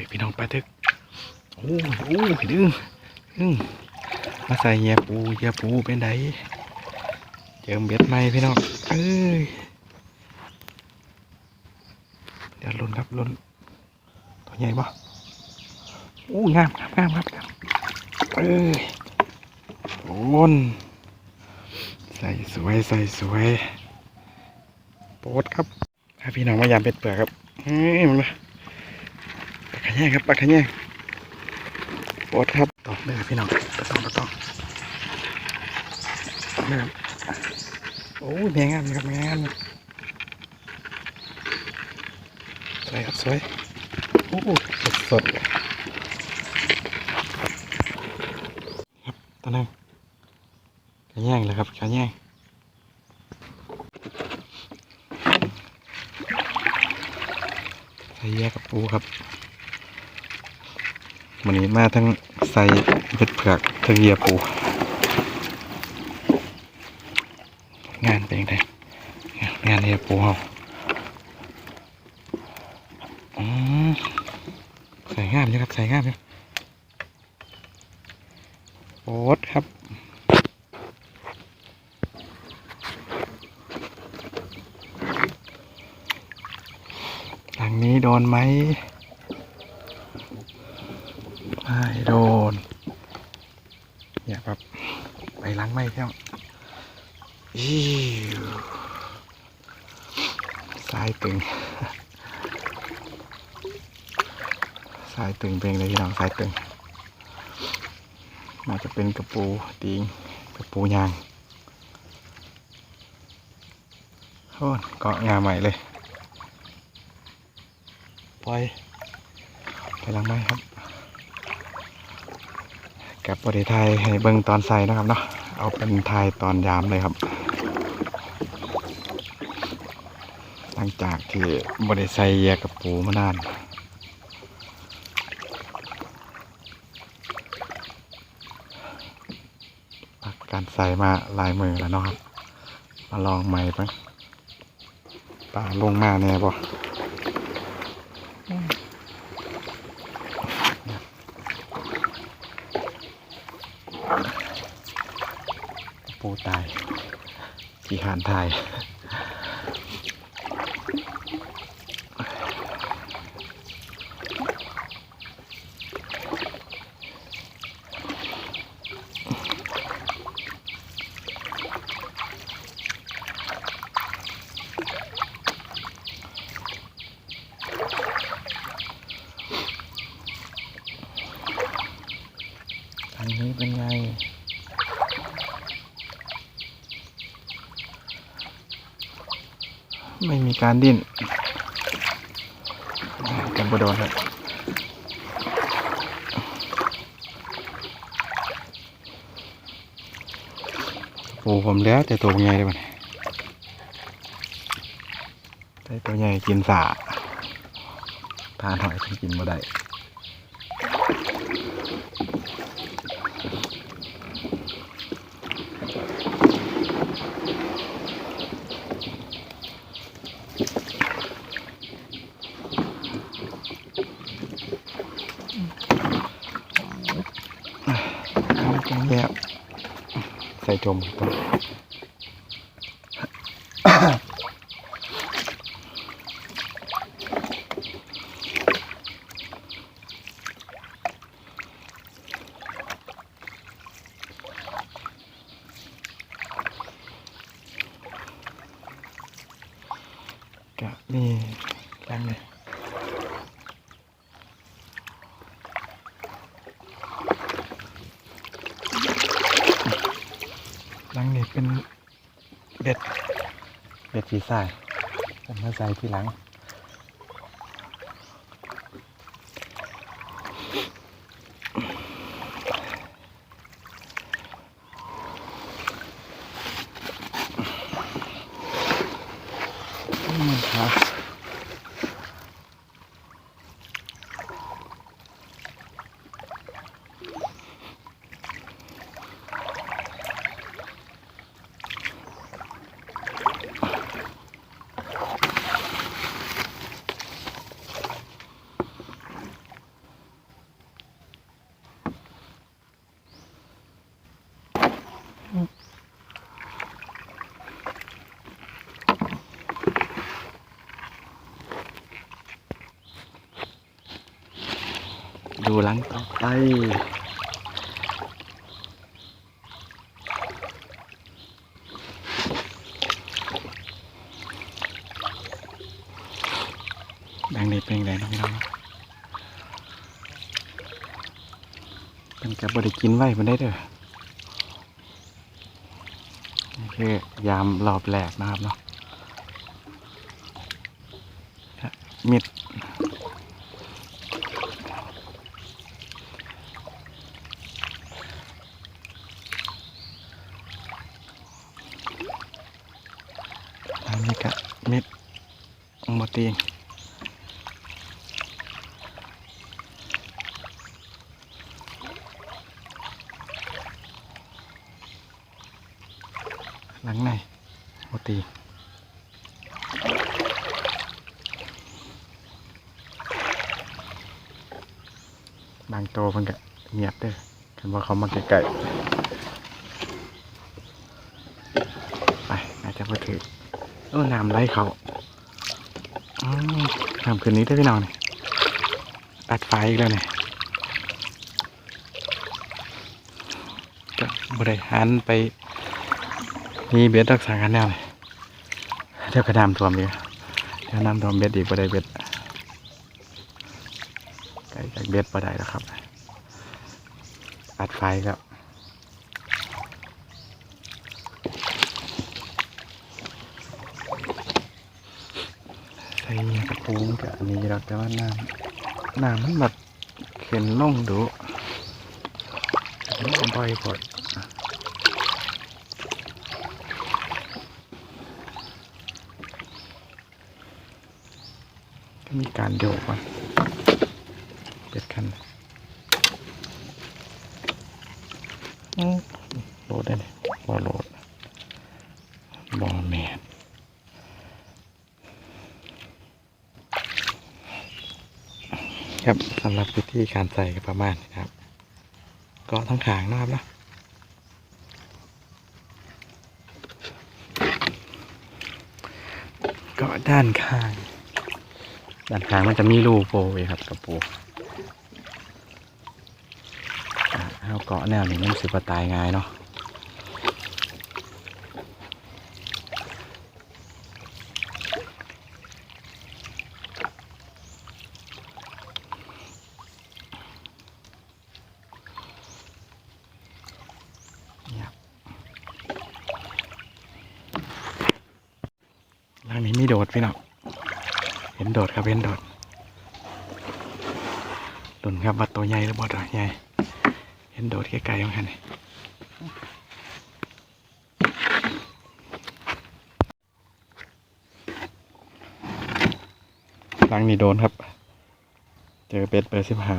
ตึกพี่น้องปลาตึกโอ้ยโอ้ยดึงดึงมาใส่เหยียปูเหยียปูเป็นไดเจิมเบ็ดใหม่พี่น้องเอ้ยเดี๋ยวลุ้นครับลุ้นตัวใหญ่ปะโอ้ยงามงามงามครับเอ้ยโอนใส่สวยใส่สวยโปดครับให้พี่น้องมายามเป็ดเปลือกครับเฮ้ยมึงละปลา ขยงครับปลาขยงโปดครับตอกเลยพี่น้องปลาตองปลาตองนี่ครับโอ้ยแมงงามครับแมงงามสวยครับสวยโอ้สดสดครับตอนนั้นขยงเลยครับขยงใส่แยกกับปูครับ วันนี้มาทั้งใส่เบ็ดเผือกทั้งเหยียปู งานเป็นยังไงงานเหยียปูเขาอืมใส่งามอยู่ครับใส่งามอยู่โอ๊ตครับหลังนี้โดนไหมไม่ โดน เนี่ยครับไปล้างไม่เที่ยวอิ้วสายตึง สายตึงเป็นเลยพี่น้องสายตึงน่าจะเป็นกระปูติงกระปูยางโอ้เกาะงาใหม่เลยปล่อยไปหลังไม้ครับ กับบริไทยให้เบิ่งตอนใส่นะครับเนาะเอาเป็นไทยตอนยามเลยครับ หลังจากที่บริใส่แยกกับปูมานานพักการใส่มาลายมือแล้วเนาะครับ มาลองใหม่ไปปลาลงมาแน่บ่ ปูตายกี่ขานทายอันนี้เป็นไง ไม่มี การดิ้นกันบโดนครับโอ้ผมแล้วแต่ตัวใหญ่เลยมันแต่ตัวใหญ่กินสาทานหอยกินมาได้ เอาจังแยบใส่ จมครับผมกะนี่แรงเลย หลังนี่ เป็นเบ็ดเบ็ดสีสายผมมาใส่ทีหลังมัน ดูหลังต่อไปแบงค์นี้เป็นไงน้องน้องเป็นกับบริกินไว้มันได้เด้อนี่คือยามรอบแรกนะครับเนาะมิดอันนี้ก็มิด ตีงหลังในโมตีบางโตวมันก็เงียบเด้อกันว่าเขามาไกลๆไปอาจจะมาถือเออน้ำไหลเขา อืมน้ำคืนนี้ได้พี่น้องนี่ตัดไฟอีกแล้วเนี่ยก็บริหารไปมีเบ็ดรักษากันแนวเลยเดี๋ยวกระน้ำท่วมดีเดี๋ยวน้ำท่วมเบ็ดอีกบ่ได้เบ็ดไก่จากเบ็ดบ่ได้แล้วครับปัดไฟครับใส่กระ ปุงกับอันนี้เราแต่ว่าน้ำน้ำมันแบบเข็นลงดูมันบ่อยพอดก็มีการโยกก่อนเบ็ดคันอื้อโหลดได้เลยบอโหลดบอแมน ครับสำหรับวิธีการใส่ก็ประมาณครับ ก็ทั้งขางนะครับนะก็ด้านข้าง ด้านข้างมันจะมีรูโปรไว้ครับกระปูเอาเกาะแนวนี้มันสิบตายง่ายเนาะเนี่ยครับล่างนี้มี โดดพี่น้องเห็นโดดครับเห็นโดดตุนครับว่าตัวใหญ่หรือบ่ตัวใหญ่เห็นโดดไกลๆมั้งคันนี่หลังนี้โดนครับ เจอเป็ดเบอร์สิบห้า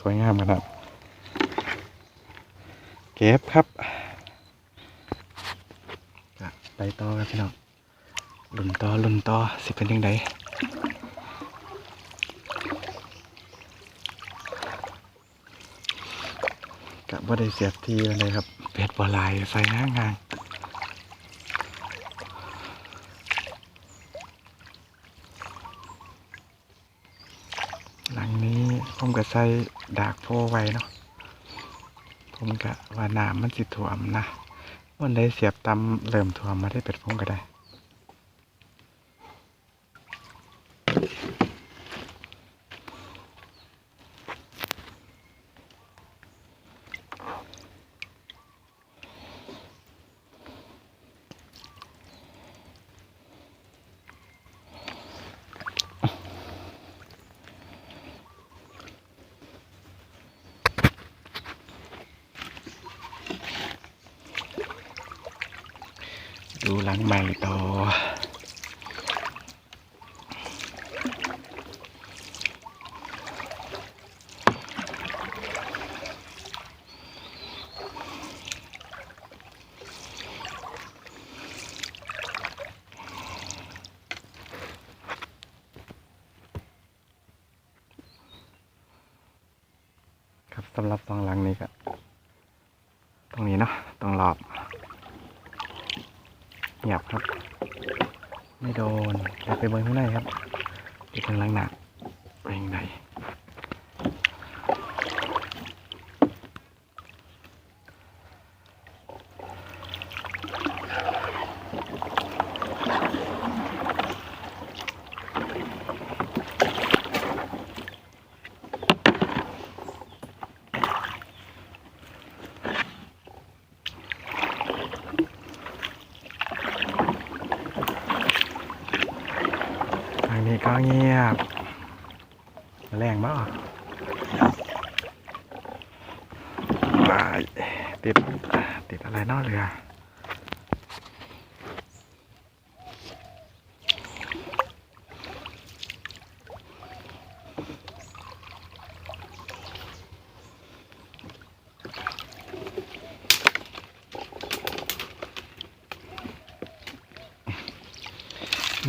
สวยงามขนาดเก็บครับไปต่อครับพี่น้อง ลุ่นต่อลุ่นต่อสิเป็นยังไงกะบ่ได้เสียบทีเลยครับ เป็ดบ่ลายใส่ห้างานหลังนี้ผมก็ใส่ดากโพไว้เนาะผมกะว่าน้ำมันสิถ่วมนะวันได้เสียบตำเริ่มถ่วมมาได้เป็ดผมก็ได้ ดูหลังใหม่ต่อ ครับสำหรับตองหลังนี้ก็ตรงนี้เนาะตรงรอบ หยับครับ ไม่โดนอยากไปเบิ้งข้างในครับดูข้างหลังหนักเป็นยังไงางนี้ก็เงียบ แรงมากไปติด ติดอะไรเนอกเรือ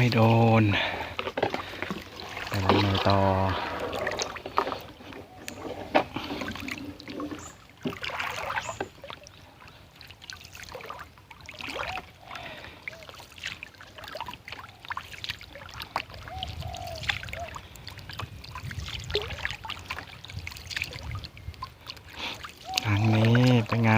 ไม่โดนไปทางไหนต่อ ทางนี้เป็นไง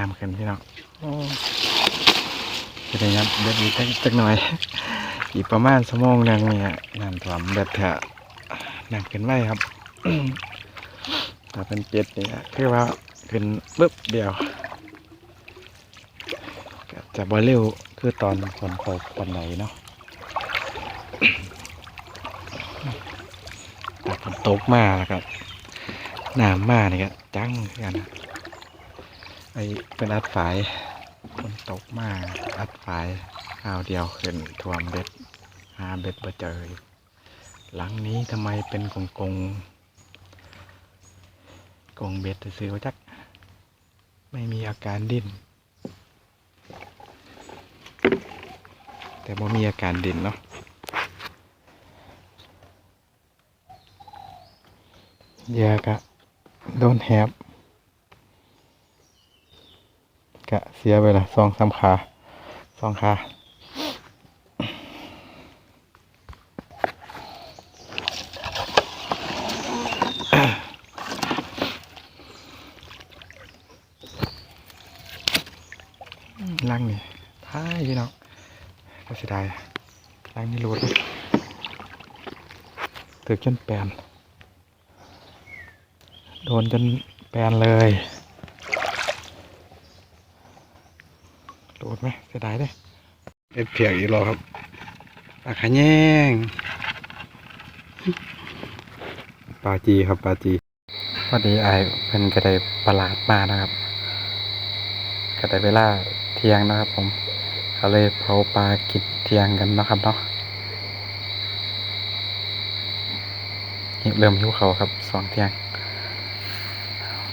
น้ำขึ้นพี่น้องจะได้ยับเบ็ดอีกจักจักหน่อย อีกประมาณชั่วโมงนึงเนี่ยน้ำท่วมเบ็ดเถอะน้ำขึ้นไว้ครับถ้าเป็นเจ็ดเนี่ยคือว่าขึ้นปึ๊บเดียวจะบ่เร็วคือตอนฝนตกวันไหนเนาะแต่ฝนตกมาแล้วก็น้ำมาเนี่ยจังคือกันนะ ไอ้เป็นอัดฝายคนตกมาก อัดฝายข้าวเดียวขึ้นท่วมเบ็ด หาเบ็ดบ่เจอหลังนี้ทำไมเป็นกงกงกงเบ็ดซื้อจัก ไม่มีอาการดิ้น แต่บ่มีอาการดิ้นเนาะเหยากะโดนแหบ กะเสียไปละสองสามขาสองขาลังนี่ท้ายพี่น้องก็เสียดายลังนี่รูดตึกจนแปลนโดนจนแปลนเลย โดดไหมเสียดายเด้เอ็ดเพียกอีกรอบครับปลาขะแยงปลาจีครับปลาจีพอดีไอายเพิ่นก็ได้ประหลาดมานะครับก็ได้เวลาเที่ยงนะครับ ผมก็เลยเผาปลากินเที่ยงกันเนาะครับเนาะเริ่มหิวเขาวครับสองเที่ยง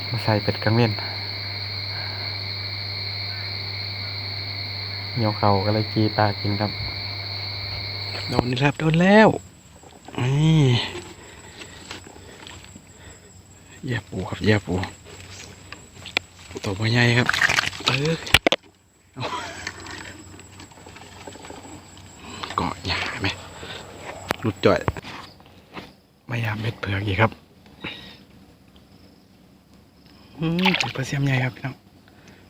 มาใส่เป็ดกังเวียน เหนียวเขาก็เลยจีปลากินครับ โดนนี่ครับโดนแล้วนี่เหยียบปูครับเหยียบปูตัวใหญ่ครับ เออเกาะหยาไหมหลุดจ่อยไม่ยามเม็ดเผือกอีกครับอืมตัวปลาเสียมใหญ่ครับพี่น้อง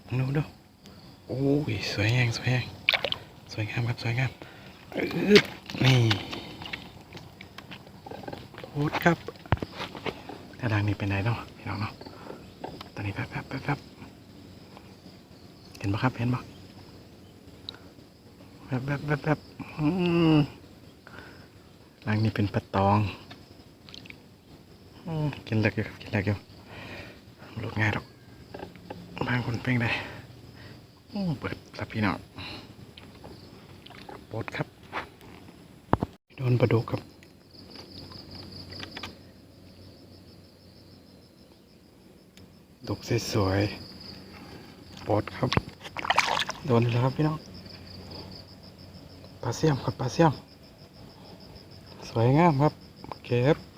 ลองดูดู โอ้ยสวยงามสวยงามสวยงามครับสวยงามนี่โพดครับถ้าดังนี้เป็นไรเนาะพี่น้องเนาะตอนนี้แป๊บแป๊บแป๊บแป๊บเห็นปะครับเห็นปะแป๊บแป๊บแป๊บแป๊บรังนี้เป็นปลาตองอืมกินเล็กอยู่ครับกินเล็กอยู่หลุดง่ายหรอกบางคนเป้งได้ โอ้เปิดรับพี่น้องปดครับ โดนประดุกครับดุกสวยๆปดครับ โดนแล้วครับพี่น้องปลาเสี่ยมครับปลาเสี่ยม สวยงามครับเคครับ